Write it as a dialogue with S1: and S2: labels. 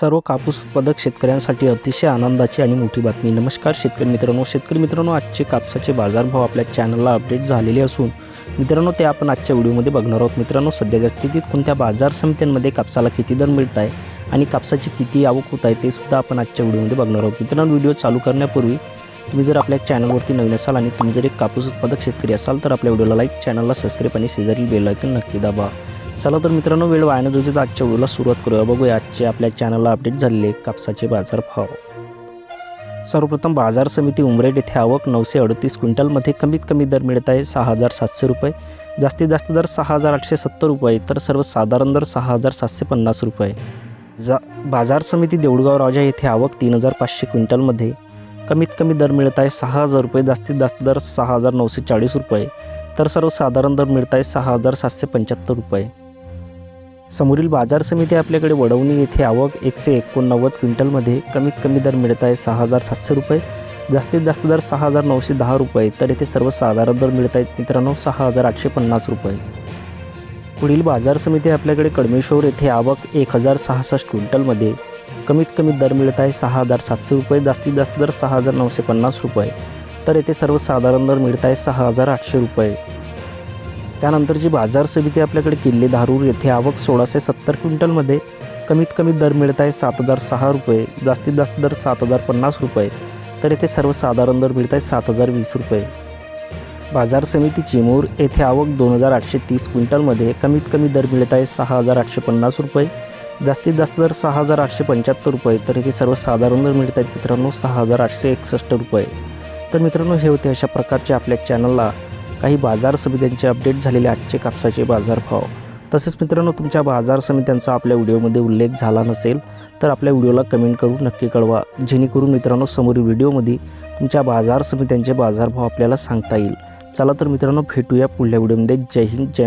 S1: सर्व कापूस उत्पादक शेतकऱ्यांसाठी अतिशय आनंदाची आणि मोठी बातमी. नमस्कार शेतकरी मित्रांनो. शेतकरी मित्रांनो आजचे कापसाचे बाजारभाव आपल्या चॅनलला अपडेट झालेले असून मित्रांनो ते आपण आजच्या व्हिडिओमध्ये बघणार आहोत. मित्रांनो सध्याच्या स्थितीत कोणत्या बाजार समित्यांमध्ये कापसाला किती दर मिळत आहे आणि कापसाची किती आवक होत आहे ते सुद्धा आपण आजच्या व्हिडिओमध्ये बघणार आहोत. मित्रांनो व्हिडिओ चालू करण्यापूर्वी तुम्ही जर आपल्या चॅनलवरती नवीन असाल आणि तुम्ही जर एक कापूस उत्पादक शेतकरी असाल तर आपल्या व्हिडिओला लाईक चॅनलला सबस्क्राईब आणि शेजारील बेल नक्की दाबा. चला तर मित्रांनो वेळ वाया जो तर आजच्या व्हिडिओला सुरुवात करूया. बघूया आजचे आपल्या चॅनलला अपडेट झालेले कापसाचे बाजार भाव. सर्वप्रथम बाजार समिती उमरेड येथे आवक नऊशे अडतीस क्विंटलमध्ये कमीत कमी दर मिळत आहे सहा हजार सातशे रुपये. जास्तीत जास्त दर सहा हजार आठशे सत्तर रुपये. तर सर्वसाधारण दर सहा हजार सातशे पन्नास रुपये. जा बाजार समिती देऊळगाव राजा येथे आवक तीन हजार पाचशे क्विंटलमध्ये कमीत कमी दर मिळत आहे सहा हजार रुपये. जास्तीत जास्त दर सहा हजार नऊशे चाळीस रुपये. तर सर्वसाधारण दर मिळत आहे सहा हजार सातशे पंच्याहत्तर रुपये. समोरील बाजार समिती आपल्याकडे वडवणी येथे आवक एकशे एकोणनव्वद क्विंटलमध्ये कमीत कमी दर मिळत आहे सहा हजार सातशे रुपये. जास्तीत जास्त दर सहा हजार नऊशे दहा रुपये. तर येथे सर्वसाधारण दर मिळत आहेत मित्रांनो सहा हजार आठशे पन्नास रुपये. पुढील बाजार समिती आपल्याकडे कडमेश्वर येथे आवक एक हजार सहासष्ट क्विंटलमध्ये कमीत कमी दर मिळत आहे सहा हजार सातशे रुपये. जास्तीत जास्त दर सहा हजार नऊशे पन्नास रुपये. तर येथे सर्वसाधारण दर मिळत आहे सहा हजार आठशे रुपये. त्यानंतर जी बाजार समिती आपल्याकडे किल्ले धारूर येथे आवक सोळाशे सत्तर क्विंटलमध्ये कमीत कमी दर मिळत आहे सात हजार सहा रुपये जास्तीत जास्त दर सात हजार पन्नास रुपये तर येथे सर्वसाधारण दर मिळत आहे सात हजार वीस रुपये. बाजार समिती चिमूर येथे आवक दोन हजार आठशे तीस क्विंटलमध्ये कमीत कमी दर मिळत आहे सहा हजार आठशे पन्नास रुपये जास्तीत जास्त दर सहा हजार आठशे पंच्याहत्तर रुपये तर येथे सर्वसाधारण दर मिळत आहेत मित्रांनो सहा हजार आठशे एकसष्ट रुपये. तर मित्रांनो हे होते अशा प्रकारचे आपल्या चॅनलला काही बाजार समित्यांचे अपडेट झालेले आजचे कापसाचे बाजारभाव. तसेच मित्रांनो तुमच्या बाजार समित्यांचा आपल्या व्हिडिओमध्ये उल्लेख झाला नसेल तर आपल्या व्हिडिओला कमेंट करून नक्की कळवा. जेणेकरून मित्रांनो समोरील व्हिडिओमध्ये तुमच्या बाजार समित्यांचे बाजारभाव आपल्याला सांगता येईल. चला तर मित्रांनो भेटूया पुढल्या व्हिडिओमध्ये. जय हिंद जय मा